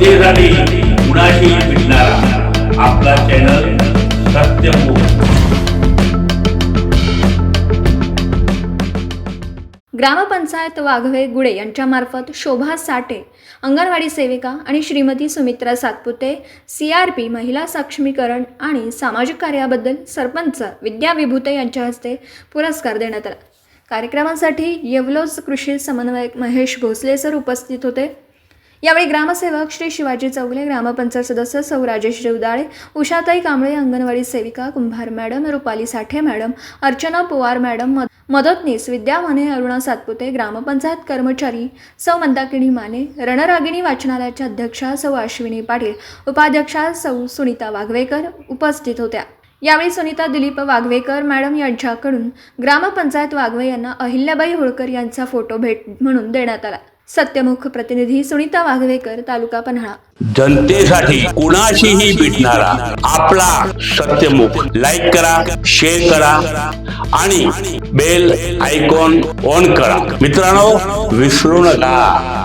जनतेसाठी कुणाशी भेटणारा आपला चॅनल सत्यमुख ग्रामपंचायत वाघवे गुडे यांच्यामार्फत शोभा साठे अंगणवाडी सेविका आणि Shrimati Sumitra Satpute C R P महिला सक्षमीकरण आणि सामाजिक कार्याबद्दल सरपंच विद्या विभूते यांच्या हस्ते पुरस्कार देण्यात आला. कार्यक्रमासाठी येवलोज कृषी समन्वयक महेश भोसले सर उपस्थित होते. यावेळी ग्रामसेवक श्री शिवाजी चौगले ग्रामपंचायत सदस्य सौ राजेश देवदाळे उषाताई कांबळे अंगणवाडी सेविका Kumbhar madam Rupali Sathe madam Archana Pawar madam मद- मदतनीस विद्या माने अरुणा सातपुते ग्रामपंचायत कर्मचारी सौ मंदाकिणी माने रणरागिणी वाचनालयाच्या अध्यक्षा सौ अश्विनी पाटील उपाध्यक्षा सौ सुनीता वाघवेकर उपस्थित होत्या. यावेळी सुनीता दिलीप वाघवेकर मॅडम यांच्याकडून ग्रामपंचायत वाघवे यांना अहिल्याबाई होळकर यांचा फोटो भेट म्हणून देण्यात आला. सत्यमुख प्रतिनिधी सुनीता वाघवेकर तालुका पन्हाळा. जनतेसाठी कुणाशीही भेटणारा आपला सत्यमुख. लाईक करा शेअर करा आणि बेल आयकॉन ऑन करा. मित्रांनो विसरू नका.